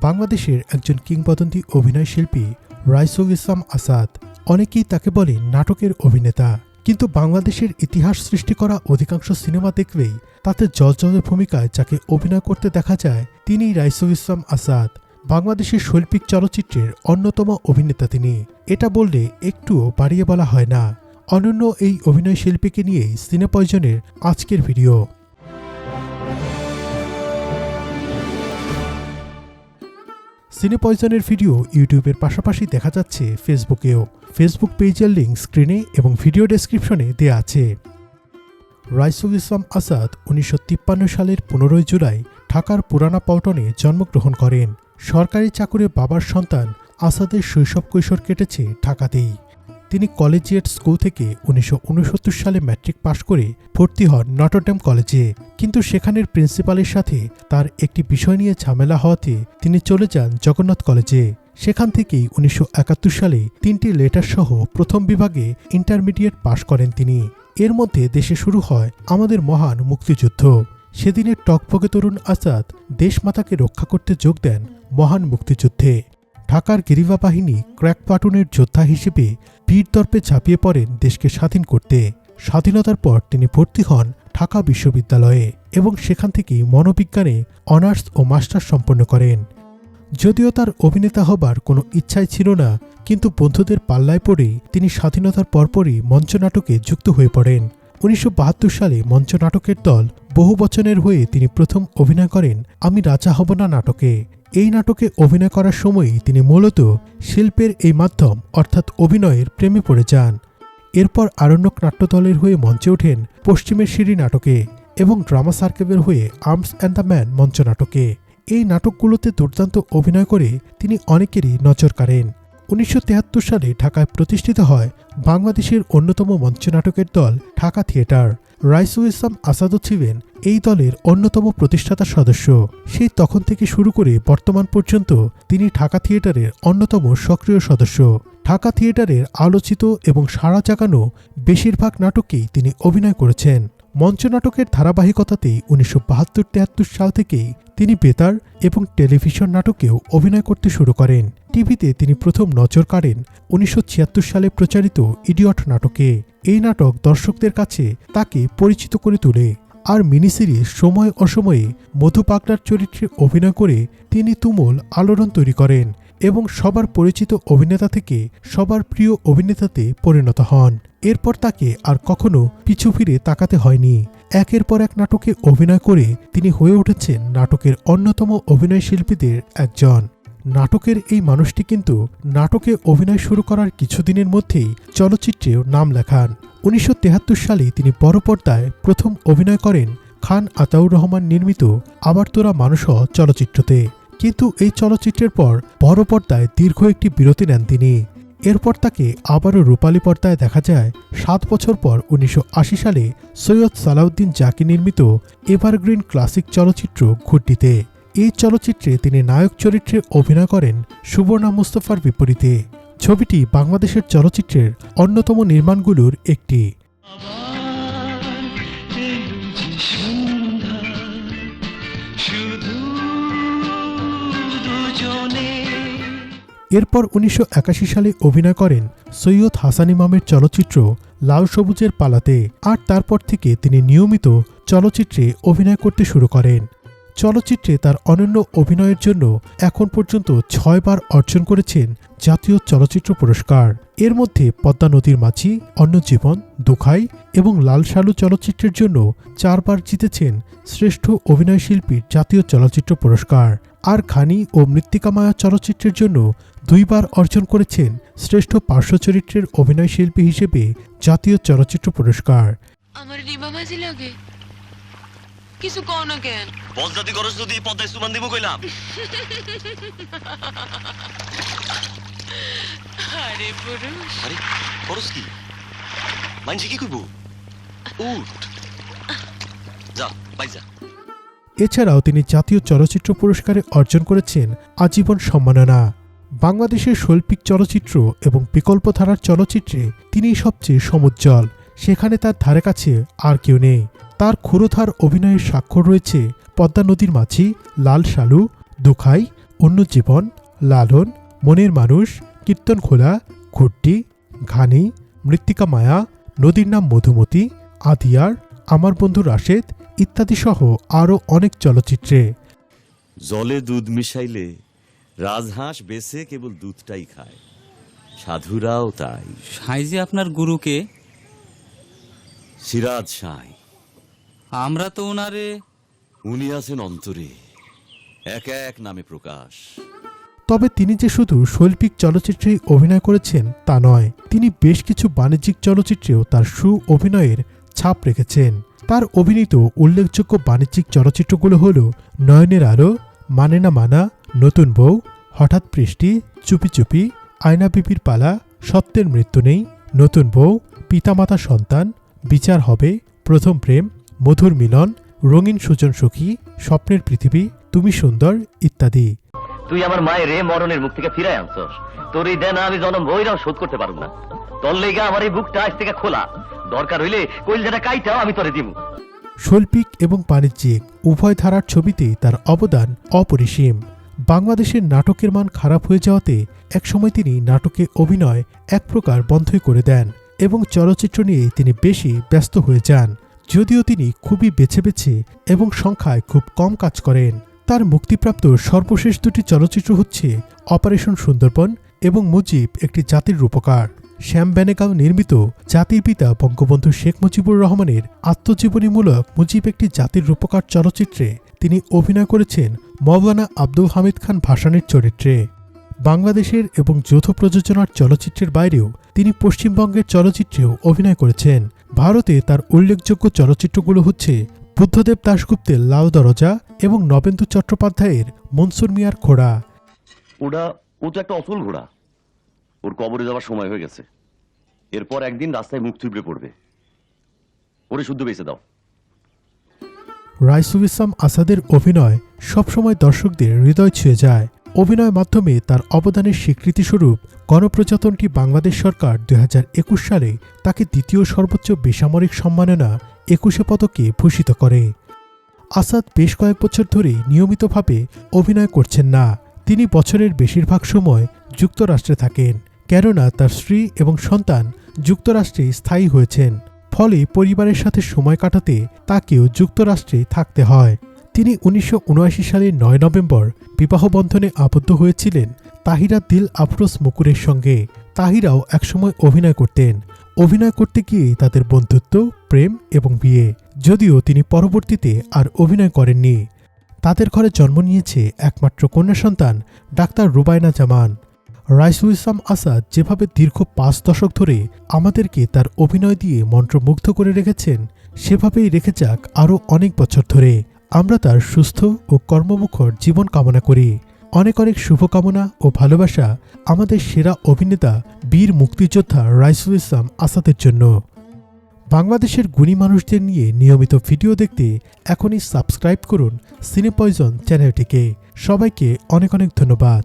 বাংলাদেশের একজন কিংবদন্তি অভিনয় শিল্পী রাইসুল ইসলাম আসাদ অনেকেই তাকে বলে নাটকের অভিনেতা। কিন্তু বাংলাদেশের ইতিহাস সৃষ্টি করা অধিকাংশ সিনেমা দেখলেই তাতে জলজলে ভূমিকায় যাকে অভিনয় করতে দেখা যায় তিনি রাইসুল ইসলাম আসাদ। বাংলাদেশের শৈল্পিক চলচ্চিত্রের অন্যতম অভিনেতা তিনি। এটা বললে একটুও বাড়িয়ে বলা হয় না। অনন্য এই অভিনয় শিল্পীকে নিয়েই সিনেপয়জনের আজকের ভিডিও। সিনেপয়জনের ভিডিও ইউটিউবের পাশাপাশি দেখা যাচ্ছে ফেসবুকেও। ফেসবুক পেজের লিঙ্ক স্ক্রিনে এবং ভিডিও ডেসক্রিপশনে দেয়া আছে। রাইসুল ইসলাম আসাদ উনিশশো তিপ্পান্ন সালের পনেরোই জুলাই ঢাকার পুরানা পল্টনে জন্মগ্রহণ করেন। সরকারি চাকুরে বাবার সন্তান আসাদের শৈশব কৈশোর কেটেছে ঢাকাতেই। তিনি কলেজিয়েট স্কুল থেকে উনিশশো উনসত্তর সালে ম্যাট্রিক পাশ করে ভর্তি হন নটরডেম কলেজে। কিন্তু সেখানের প্রিন্সিপালের সাথে তার একটি বিষয় নিয়ে ঝামেলা হওয়াতে তিনি চলে যান জগন্নাথ কলেজে। সেখান থেকেই উনিশশো একাত্তর সালে তিনটি লেটার সহ প্রথম বিভাগে ইন্টারমিডিয়েট পাশ করেন তিনি। এর মধ্যে দেশে শুরু হয় আমাদের মহান মুক্তিযুদ্ধ। সেদিনের টকপকে তরুণ আজাদ দেশমাতাকে রক্ষা করতে যোগ দেন মহান মুক্তিযুদ্ধে। ঢাকার গিরিবা বাহিনী ক্র্যাক প্লাটুনের যোদ্ধা হিসেবে বীরদর্পে ঝাঁপিয়ে পড়েন দেশকে স্বাধীন করতে। স্বাধীনতার পর তিনি ভর্তি হন ঢাকা বিশ্ববিদ্যালয়ে এবং সেখান থেকেই মনোবিজ্ঞানে অনার্স ও মাস্টার্স সম্পন্ন করেন। যদিও তার অভিনেতা হবার কোনো ইচ্ছাই ছিল না, কিন্তু বন্ধুদের পাল্লায় পড়েই তিনি স্বাধীনতার পরপরই মঞ্চনাটকে যুক্ত হয়ে পড়েন। উনিশশো বাহাত্তর সালে মঞ্চনাটকের দল বহু বচনের হয়ে তিনি প্রথম অভিনয় করেন আমি রাজা হব না নাটকে। এই নাটকে অভিনয় করার সময়ই তিনি মূলত শিল্পের এই মাধ্যম, অর্থাৎ অভিনয়ের প্রেমে পড়ে যান। এরপর আরণ্যক নাট্যদলের হয়ে মঞ্চে ওঠেন পশ্চিমের সিঁড়ি নাটকে এবং ড্রামা সার্কেলের হয়ে আর্মস অ্যান্ড দ্য ম্যান মঞ্চনাটকে এই নাটকগুলোতে দুর্দান্ত অভিনয় করে তিনি অনেকেরই নজর কাড়েন। উনিশশো সালে ঢাকায় প্রতিষ্ঠিত হয় বাংলাদেশের অন্যতম মঞ্চ নাটকের দল ঢাকা থিয়েটার। রাইসুল ইসলাম আসাদও ছিলেন এই দলের অন্যতম প্রতিষ্ঠাতা সদস্য। সেই তখন থেকে শুরু করে বর্তমান পর্যন্ত তিনি ঢাকা থিয়েটারের অন্যতম সক্রিয় সদস্য। ঢাকা থিয়েটারের আলোচিত এবং সাড়া জাগানো বেশিরভাগ নাটকেই তিনি অভিনয় করেছেন। মঞ্চনাটকের ধারাবাহিকতাতেই উনিশশো বাহাত্তর তেহাত্তর সাল থেকেই তিনি বেতার এবং টেলিভিশন নাটকেও অভিনয় করতে শুরু করেন। টিভিতে তিনি প্রথম নজর কাড়েন উনিশশো ছিয়াত্তর সালে প্রচারিত ইডিয়ট নাটকে। এই নাটক দর্শকদের কাছে তাকে পরিচিত করে তোলে আর মিনি সিরিজ সময় অসময়ে মধু পাগলার চরিত্রে অভিনয় করে তিনি তুমুল আলোড়ন তৈরি করেন। এবং সবার পরিচিত অভিনেতা থেকে সবার প্রিয় অভিনেতাতে পরিণত হন। এরপর তাকে আর কখনো পিছু ফিরে তাকাতে হয়নি। একের পর এক নাটকে অভিনয় করে তিনি হয়ে উঠেছেন নাটকের অন্যতম অভিনয় শিল্পীদের একজন। নাটকের এই মানুষটি কিন্তু নাটকে অভিনয় শুরু করার কিছুদিনের মধ্যেই চলচ্চিত্রেও নাম লেখান। উনিশশো সালে তিনি বড় প্রথম অভিনয় করেন খান আতাউর রহমান নির্মিত আবার তোরা মানুষ চলচ্চিত্রতে। কিন্তু এই চলচ্চিত্রের পর বড় পর্দায় দীর্ঘ একটি বিরতি নেন তিনি। এরপর তাকে আবারও রূপালী পর্দায় দেখা যায়। সাত বছর পর উনিশশো আশি সালে সৈয়দ সালাউদ্দিন জাকি নির্মিত এভারগ্রিন ক্লাসিক চলচ্চিত্র ঘুড্ডিতে এই চলচ্চিত্রে তিনি নায়ক চরিত্রে অভিনয় করেন সুবর্ণা মুস্তফার বিপরীতে। ছবিটি বাংলাদেশের চলচ্চিত্রের অন্যতম নির্মাণগুলোর একটি। এরপর উনিশশো একাশি সালে অভিনয় করেন সৈয়দ হাসান ইমামের চলচ্চিত্র লাল সবুজের পালাতে। আর তারপর থেকে তিনি নিয়মিত চলচ্চিত্রে অভিনয় করতে শুরু করেন। চলচ্চিত্রে তার অনন্য অভিনয়ের জন্য এখন পর্যন্ত ছয়বার অর্জন করেছেন জাতীয় চলচ্চিত্র পুরস্কার। এর মধ্যে পদ্মা নদীর মাঝি অন্নজীবন দুখাই এবং লাল সালু চলচ্চিত্রের জন্য চারবার জিতেছেন শ্রেষ্ঠ অভিনয়শিল্পীর জাতীয় চলচ্চিত্র পুরস্কার। আর খানি ও মৃত্তিকামায়া চলচ্চিত্রের জন্য দুইবার অর্জন করেছেন শ্রেষ্ঠ পার্শ্ব চরিত্রের অভিনয়শিল্পী হিসেবে জাতীয় চলচ্চিত্র পুরস্কার। আমার কিছু কও না কেন? বলজাতি করস যদি পদ্মায় সুমান দিব কইলাম। আরে পুরুষ। আরে করস কি? মানছি কি কইব? উঠ। যা বাই যা। এছাড়াও তিনি জাতীয় চলচ্চিত্র পুরস্কারে অর্জন করেছেন আজীবন সম্মাননা। বাংলাদেশের শৈল্পিক চলচ্চিত্র এবং বিকল্পধারার চলচ্চিত্রে তিনিই সবচেয়ে সমুজ্জ্বল। সেখানে তার ধারে কাছে আর কেউ নেই। তার ক্ষুরোধার অভিনয়ের স্বাক্ষর রয়েছে পদ্মা নদীর মাঝি লাল শালু দুখাই অন্য জীবন লালন মনের মানুষ কীর্তন খোলা ঘুরটি ঘানি মৃত্তিকা মায়া নদীর নাম মধুমতি আদিয়ার আমার বন্ধু রাশেদ ইত্যাদি সহ আরও অনেক চলচ্চিত্রে। জলে দুধ মিশাইলে রাজহাঁস বেছে কেবল দুধটাই খায়। সাধুরাও তাই। সাই যে আপনার গুরুকে? সিরাজ সাঁই। আমরা তো ওনারে উনি আছেন অন্তরে। এক এক নামে প্রকাশ। তবে তিনি যে শুধু শৈল্পিক চলচ্চিত্রেই অভিনয় করেছেন তা নয় তিনি বেশ কিছু বাণিজ্যিক চলচ্চিত্রেও তার সু অভিনয়ের ছাপ রেখেছেন। তার অভিনীত উল্লেখযোগ্য বাণিজ্যিক চলচ্চিত্রগুলো হল নয়নের আলো মানে না মানা নতুন বউ হঠাৎ বৃষ্টি চুপি চুপি আয়না বিপির পালা সত্যের মৃত্যু নেই নতুন বউ পিতামাতা সন্তান বিচার হবে প্রথম প্রেম মধুর মিলন রঙিন সুজন সখী স্বপ্নের পৃথিবী তুমি সুন্দর ইত্যাদি। তুই আমার মায়ের রে মরণের মুখ থেকে ফিরাই আনছস। তোর এই দেনা আমি জনম বইরাও শোধ করতে পারব না। তোর লেগা আমার এই বুকটা আজ থেকে খোলা। দরকার হইলে কইল যেটা কাইটাও আমি তোরে দিমু। শৈল্পিক এবং বাণিজ্যিক উভয় ধারার ছবিতে তার অবদান অপরিসীম। বাংলাদেশের নাটকের মান খারাপ হয়ে যাওয়াতে একসময় তিনি নাটকে অভিনয় এক প্রকার বন্ধই করে দেন এবং চলচ্চিত্র নিয়ে তিনি বেশি ব্যস্ত হয়ে যান। যদিও তিনি খুবই বেছে বেছে এবং সংখ্যায় খুব কম কাজ করেন। তার মুক্তিপ্রাপ্ত সর্বশেষ দুটি চলচ্চিত্র হচ্ছে অপারেশন সুন্দরবন এবং মুজিব একটি জাতির রূপকার। শ্যাম বেনেগাল নির্মিত জাতির পিতা বঙ্গবন্ধু শেখ মুজিবুর রহমানের আত্মজীবনীমূলক মুজিব একটি জাতির রূপকার চলচ্চিত্রে তিনি অভিনয় করেছেন মৌলানা আব্দুল হামিদ খান ভাসানের চরিত্রে। বাংলাদেশের এবং যৌথ প্রযোজনার চলচ্চিত্রের বাইরেও তিনি পশ্চিমবঙ্গের চলচ্চিত্রেও অভিনয় করেছেন। ভারতে তার উল্লেখযোগ্য চলচ্চিত্রগুলো হচ্ছে বুদ্ধদেব দাশগুপ্তের লাল দরজা এবং নবেন্দু চট্টোপাধ্যায়ের মনসুর মিয়ার খোড়া ওটা ও তো একটা অসল ঘোড়া। ওর কবরে যাওয়ার সময় হয়ে গেছে। এরপর একদিন রাস্তায় মুখ থুবড়ে পড়বে। ওরে শুদ্ধ বেঁচে দাও। রাইসুল ইসলাম আসাদের অভিনয় সবসময় দর্শকদের হৃদয় ছুঁয়ে যায়। অভিনয় মাধ্যমে তার অবদানের স্বীকৃতিস্বরূপ গণপ্রজাতন্ত্রী বাংলাদেশ সরকার দুই হাজার একুশ সালে তাকে দ্বিতীয় সর্বোচ্চ বেসামরিক সম্মাননা একুশে পদকে ভূষিত করে। আসাদ বেশ কয়েক বছর ধরেই নিয়মিতভাবে অভিনয় করছেন না। তিনি বছরের বেশিরভাগ সময় যুক্তরাষ্ট্রে থাকেন, কেননা তার স্ত্রী এবং সন্তান যুক্তরাষ্ট্রে স্থায়ী হয়েছেন। ফলে পরিবারের সাথে সময় কাটাতে তাকেও যুক্তরাষ্ট্রে থাকতে হয়। তিনি উনিশশো সালের নয় নভেম্বর বিবাহবন্ধনে আবদ্ধ হয়েছিলেন তাহিরা দিল আফরোজ মুকুরের সঙ্গে। তাহিরাও একসময় অভিনয় করতেন। অভিনয় করতে গিয়ে তাদের বন্ধুত্ব, প্রেম এবং বিয়ে। যদিও তিনি পরবর্তীতে আর অভিনয় করেননি। তাদের ঘরে জন্ম নিয়েছে একমাত্র কন্যা সন্তান, ডাক্তার রুবায়না জামান। রাইসুল ইসলাম আসাদ যেভাবে দীর্ঘ পাঁচ দশক ধরে আমাদেরকে তার অভিনয় দিয়ে মন্ত্রমুগ্ধ করে রেখেছেন, সেভাবেই রেখে যাক আরও অনেক বছর ধরে। আমরা তার সুস্থ ও কর্মমুখর জীবন কামনা করি। অনেক অনেক শুভকামনা ও ভালোবাসা আমাদের সেরা অভিনেতা, বীর মুক্তিযোদ্ধা রাইসুল ইসলাম আসাদের জন্য। বাংলাদেশের গুণী মানুষদের নিয়ে নিয়মিত ভিডিও দেখতে এখনই সাবস্ক্রাইব করুন সিনেপয়জন চ্যানেলটিকে। সবাইকে অনেক অনেক ধন্যবাদ।